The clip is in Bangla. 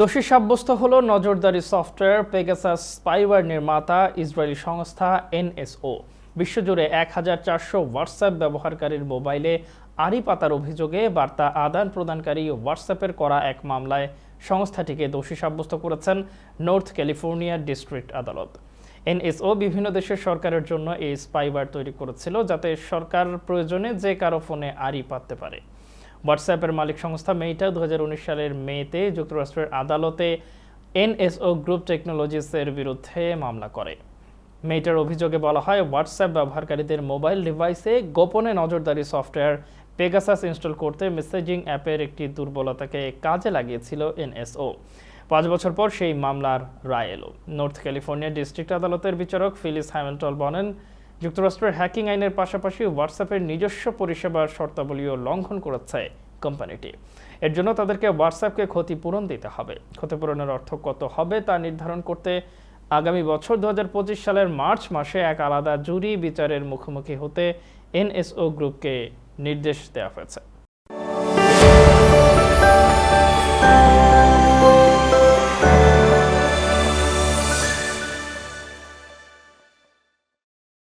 দোষী সাব্যস্ত হল নজরদারি সফটওয়্যার পেগাসাস স্পাইওয়ার নির্মাতা, ইসরায়েলি সংস্থা এনএসও। বিশ্বজুড়ে এক হাজার চারশো হোয়াটসঅ্যাপ ব্যবহারকারীর মোবাইলে আড়ি পাতার অভিযোগে বার্তা আদান প্রদানকারী হোয়াটসঅ্যাপের করা এক মামলায় সংস্থাটিকে দোষী সাব্যস্ত করেছেন নর্থ ক্যালিফোর্নিয়া ডিস্ট্রিক্ট আদালত। এনএসও বিভিন্ন দেশের সরকারের জন্য এই স্পাইওয়্যার তৈরি করেছিল যাতে সরকার প্রয়োজনে যে কারও ফোনে আড়ি পাততে পারে। হোয়াটসঅ্যাপের মালিক সংস্থা মেইটা দু সালের মেতে যুক্তরাষ্ট্রের আদালতে এনএসও গ্রুপ টেকনোলজিসের বিরুদ্ধে মামলা করে। মেইটার অভিযোগে বলা হয়, হোয়াটসঅ্যাপ ব্যবহারকারীদের মোবাইল ডিভাইসে গোপনে নজরদারি সফটওয়্যার পেগাসাস ইনস্টল করতে মেসেজিং অ্যাপের একটি দুর্বলতাকে কাজে লাগিয়েছিল এনএসও। পাঁচ বছর পর সেই মামলার রায় এলো। নর্থ ক্যালিফোর্নিয়া ডিস্ট্রিক্ট আদালতের বিচারক ফিলিস হ্যামিল্টন বলেন যুক্তরাষ্ট্রের হ্যাকিং আইনের পাশাপাশি হোয়াটসঅ্যাপের নিজস্ব পরিষেবার শর্তাবলীও লঙ্ঘন করেছে কোম্পানিটি। এর জন্য তাদেরকে হোয়াটসঅ্যাপকে ক্ষতিপূরণ দিতে হবে। ক্ষতিপূরণের অর্থ কত হবে তা নির্ধারণ করতে আগামী বছর দু হাজার পঁচিশ সালের মার্চ মাসে এক আলাদা জুরি বিচারের মুখোমুখি হতে এনএসও গ্রুপকে নির্দেশ দেওয়া হয়েছে।